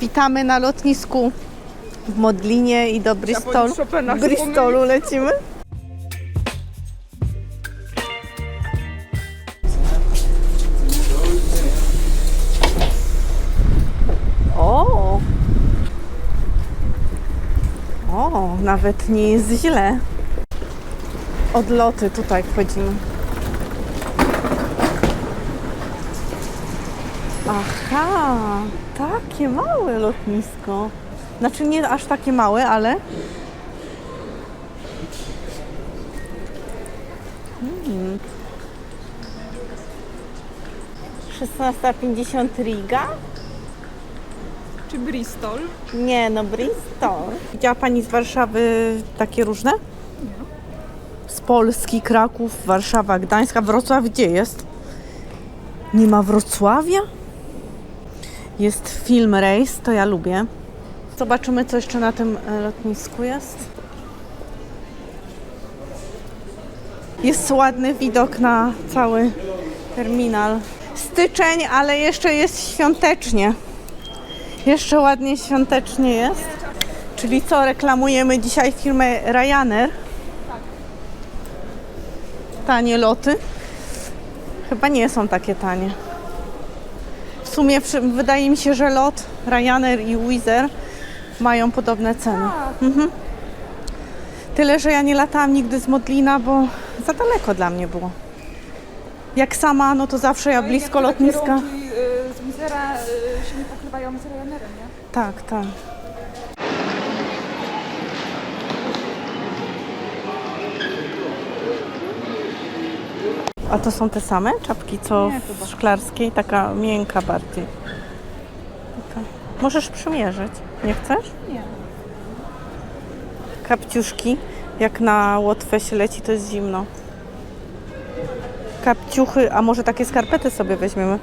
Witamy na lotnisku w Modlinie i do Bristolu. Chopina Bristolu lecimy. O! O, nawet nie jest źle. Odloty tutaj wchodzimy. Aha, takie małe lotnisko. Znaczy nie aż takie małe, ale. Hmm. 16.50 Riga? Czy Bristol? Nie, no Bristol. Widziała Pani z Warszawy takie różne? Z Polski, Kraków, Warszawa, Gdańska. Wrocław gdzie jest? Nie ma Wrocławia? Jest film Race, to ja lubię. Zobaczymy, co jeszcze na tym e, lotnisku jest. Jest ładny widok na cały terminal. Styczeń, ale jeszcze jest świątecznie. Jeszcze ładnie świątecznie jest. Czyli co, reklamujemy dzisiaj firmę Ryanair? Tanie loty? Chyba nie są takie tanie. W sumie wydaje mi się, że lot Ryanair i Wizz Air mają podobne ceny. Mhm. Tyle, że ja nie latałam nigdy z Modlina, bo za daleko dla mnie było. Jak sama, no to zawsze ja blisko lotniska. Y, z Mizera y, się nie pokrywają z Ryanerem, nie? Tak, tak. A to są te same czapki, co Nie, w szklarskiej? Taka miękka bardziej. Taka. Możesz przymierzyć. Nie chcesz? Nie. Kapciuszki. Jak na Łotwę się leci, to jest zimno. Kapciuchy, a może takie skarpety sobie weźmiemy?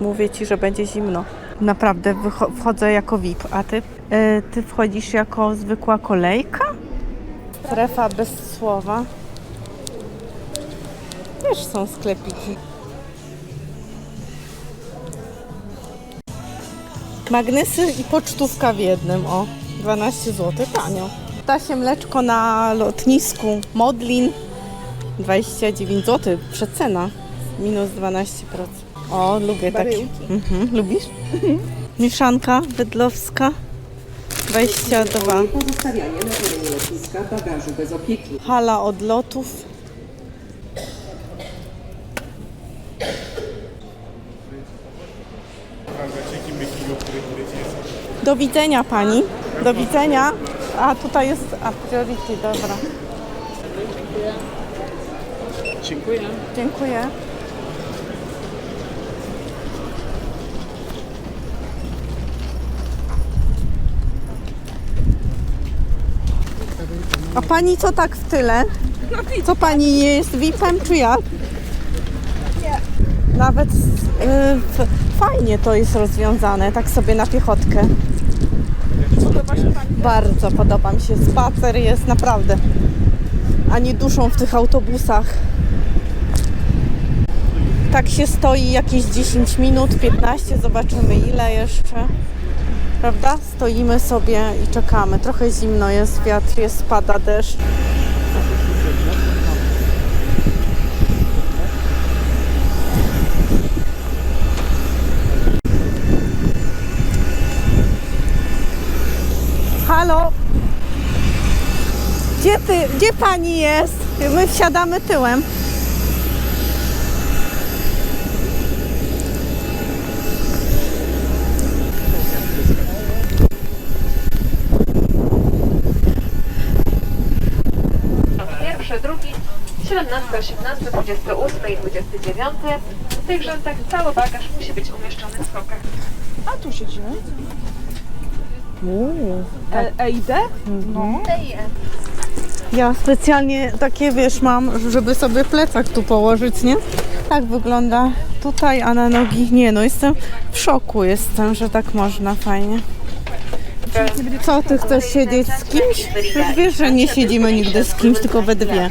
Mówię ci, że będzie zimno. Naprawdę wycho- wchodzę jako VIP, a ty? E, ty wchodzisz jako zwykła kolejka? Strefa bez słowa. Też są sklepiki. Magnesy i pocztówka w jednym, o 12 zł, tanio. Ptasie mleczko na lotnisku Modlin 29 zł, przecena, minus 12%. O, lubię takie. Mhm, lubisz? Mieszanka bydlowska 22. Pozostawianie na terenie lotniska bagażu bez opieki. Hala odlotów. Do widzenia pani. Do widzenia. A tutaj jest a priority, dobra. Dziękuję. Dziękuję. A pani co tak w tyle? Co pani jest VIP-em czy jak? Nie. Nawet y, fajnie to jest rozwiązane, tak sobie na piechotkę. Bardzo podoba mi się. Spacer jest naprawdę. Ani duszą w tych autobusach. Tak się stoi jakieś 10 minut, 15, zobaczymy ile jeszcze. Prawda? Stoimy sobie i czekamy. Trochę zimno jest, wiatr jest, spada deszcz. Gdzie ty, gdzie pani jest? My wsiadamy tyłem. Pierwszy, drugi, 17, 18, 28 i 29. W tych rzędach cały bagaż musi być umieszczony w skokach. A tu siedzimy. Uuu. E, EID? No. Ja specjalnie takie, wiesz, mam, żeby sobie plecak tu położyć, nie? Tak wygląda tutaj, a na nogi nie. No jestem w szoku jestem, że tak można, fajnie. Co, ty chcesz siedzieć z kimś? Przecież wiesz, że nie siedzimy nigdy z kimś, tylko we dwie.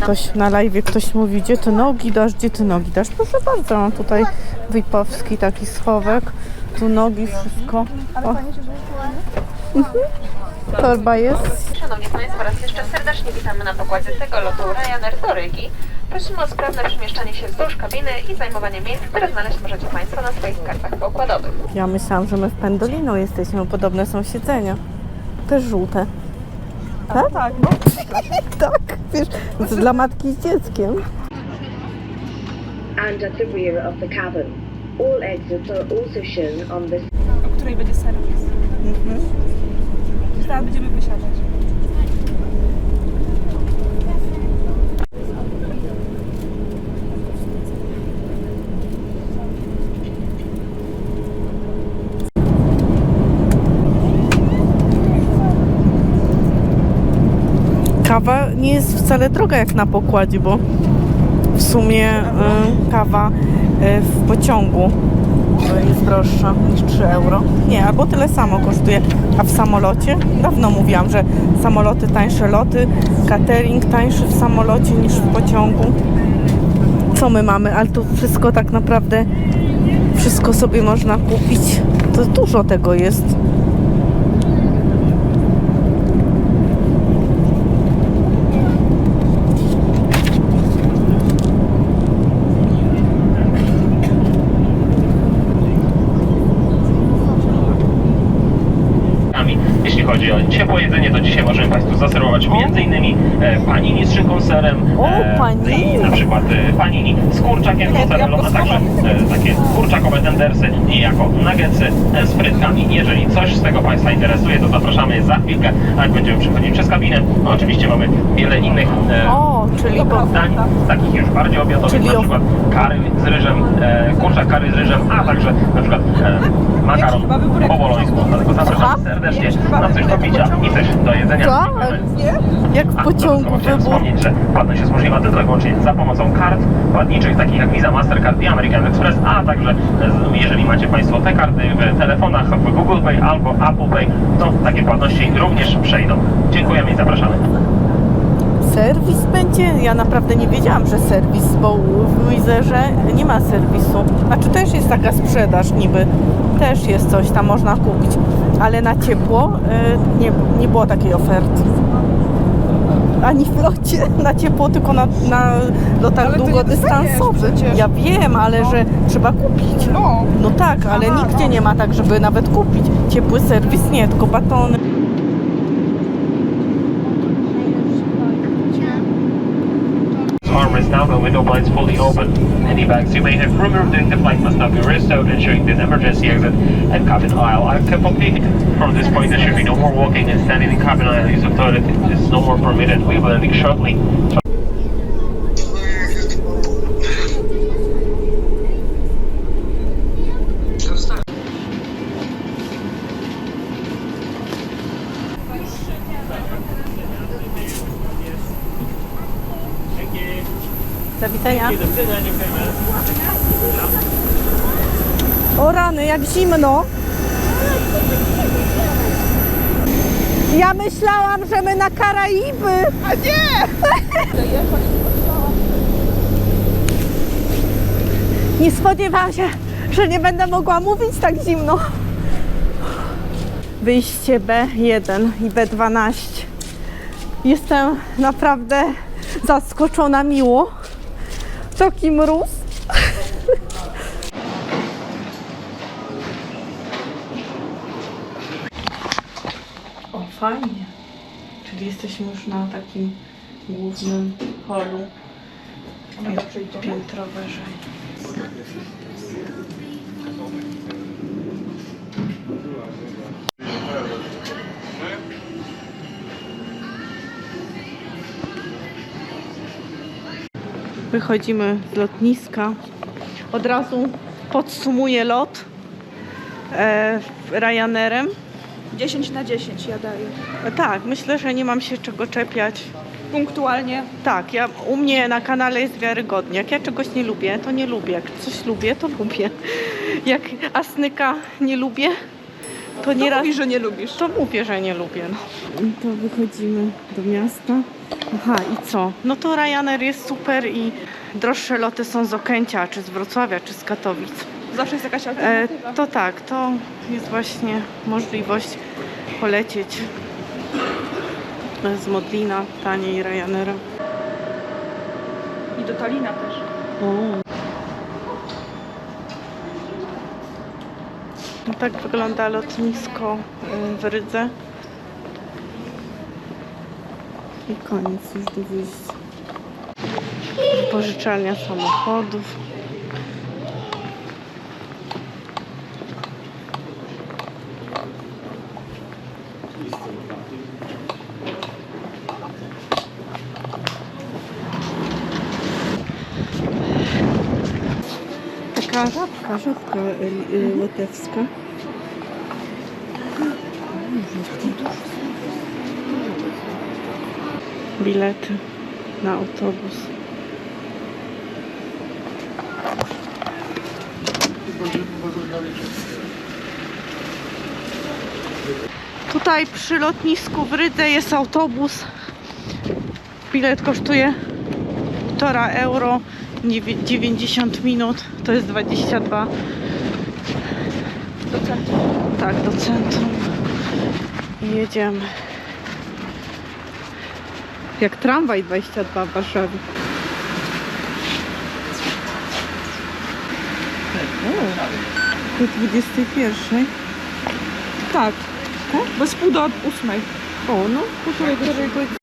Ktoś na live, ktoś mówi, gdzie ty nogi dasz, gdzie ty nogi dasz. Proszę bardzo, mam tutaj wipowski taki schowek. tu nogi, wszystko. O, żyje. Torba jest. Szanowni Państwo, raz jeszcze serdecznie witamy na pokładzie tego lotu Ryanair do Rygi. Prosimy o sprawne przemieszczanie się wzdłuż kabiny i zajmowanie miejsc, które znaleźć możecie Państwo na swoich kartach pokładowych. Ja myślałam, że my w Pendolino jesteśmy, podobne są siedzenia. Też żółte. Tak? Tak, no. Tak, wiesz, to dla matki z dzieckiem. and at the rear of the cabin. All exits are also shown on this O której będzie serwis. Mhm. Teraz będziemy wysiadać. Kawa nie jest wcale droga jak na pokładzie, bo w sumie y, kawa y, w pociągu jest droższa niż 3 euro. Nie, albo tyle samo kosztuje. A w samolocie? Dawno mówiłam, że samoloty tańsze loty, catering tańszy w samolocie niż w pociągu. Co my mamy? Ale tu wszystko tak naprawdę, wszystko sobie można kupić. To dużo tego jest. Chodzi o ciepłe jedzenie, to dzisiaj możemy Państwu zaserwować m.in. E, panini z szynką serem, O, panini. i na przykład e, panini z kurczakiem mozzarellą, a także e, takie kurczakowe tendersy i jako nuggetsy e, z frytkami. Jeżeli coś z tego Państwa interesuje, to zapraszamy za chwilkę, a jak będziemy przechodzić przez kabinę. No, oczywiście mamy wiele innych e, O, czyli dań, takich już bardziej obiadowych, Czyli na o- przykład kary z ryżem, e, kurczak kary z ryżem, a także na przykład e, makaron po bolońsku. Dlatego Aha. zapraszamy serdecznie na coś do picia i coś do jedzenia. Tak? Dziękujemy. jak w A, pociągu dodatkowo chciałem wspomnieć, że płatność jest możliwa tylko i wyłącznie za pomocą kart płatniczych takich jak Visa, Mastercard i American Express, a także e, jeżeli macie Państwo te karty w telefonach w Google Pay albo Apple Pay, to takie płatności również przejdą. Dziękujemy i zapraszamy. Serwis będzie? Ja naprawdę nie wiedziałam, że serwis, bo w Wizerze nie ma serwisu. Znaczy też jest taka sprzedaż niby. Też jest coś tam można kupić. Ale na ciepło y, nie, nie było takiej oferty. Ani w locie na ciepło, tylko na, na lotach długodystansowych. Ja wiem, ale że trzeba kupić. No. No tak, ale Aha, nigdzie no. nie ma tak, żeby nawet kupić. Ciepły serwis nie, tylko batony. Arm is down and window blinds fully open. Any bags you may have removed during the flight must now be restowed, ensuring the emergency exit and cabin aisle are complete. From this point, there should be no more walking and standing in cabin aisle. Use of toilet is no more permitted. We will landing shortly. Do widzenia. O rany, jak zimno. Ja myślałam, że my na Karaiby. A nie! nie spodziewałam się, że nie będę mogła mówić tak zimno. Wyjście B1 i B12. Jestem naprawdę zaskoczona miło. Taki mróz. O, fajnie. Czyli jesteśmy już na takim głównym holu. Pię- Piętro wyżej. Wychodzimy z lotniska. Od razu podsumuję lot e, Ryanerem. 10 na 10 ja daję. Tak, myślę, że nie mam się czego czepiać. Punktualnie. Tak, ja, u mnie na kanale jest wiarygodnie. Jak ja czegoś nie lubię, to nie lubię. Jak coś lubię, to lubię. Jak asnyka nie lubię, to nie raz... Mówisz, że nie lubisz. To mówię, że nie lubię. No. To wychodzimy do miasta. Aha, i co? No to Ryanair jest super i droższe loty są z Okęcia, czy z Wrocławia, czy z Katowic. zawsze jest jakaś E, alternatywa. to tak, to jest właśnie możliwość polecieć z Modlina, taniej Ryanaira. I do Talina też. No tak wygląda lotnisko y, w Rydze. I koniec już do wyjścia. Pożyczalnia samochodów. Taka żabka, żabka y, łotewska. Bilety na autobus. Tutaj przy lotnisku w Rydze jest autobus. Bilet kosztuje 1,5 euro, dziewię- 90 minut, to jest 22. Do centrum. Tak, do centrum. I jedziemy. Jak tramwaj 22 w Warszawie. O, do 21. Tak. Jest pół do ósmej. O, no, półtorej godziny.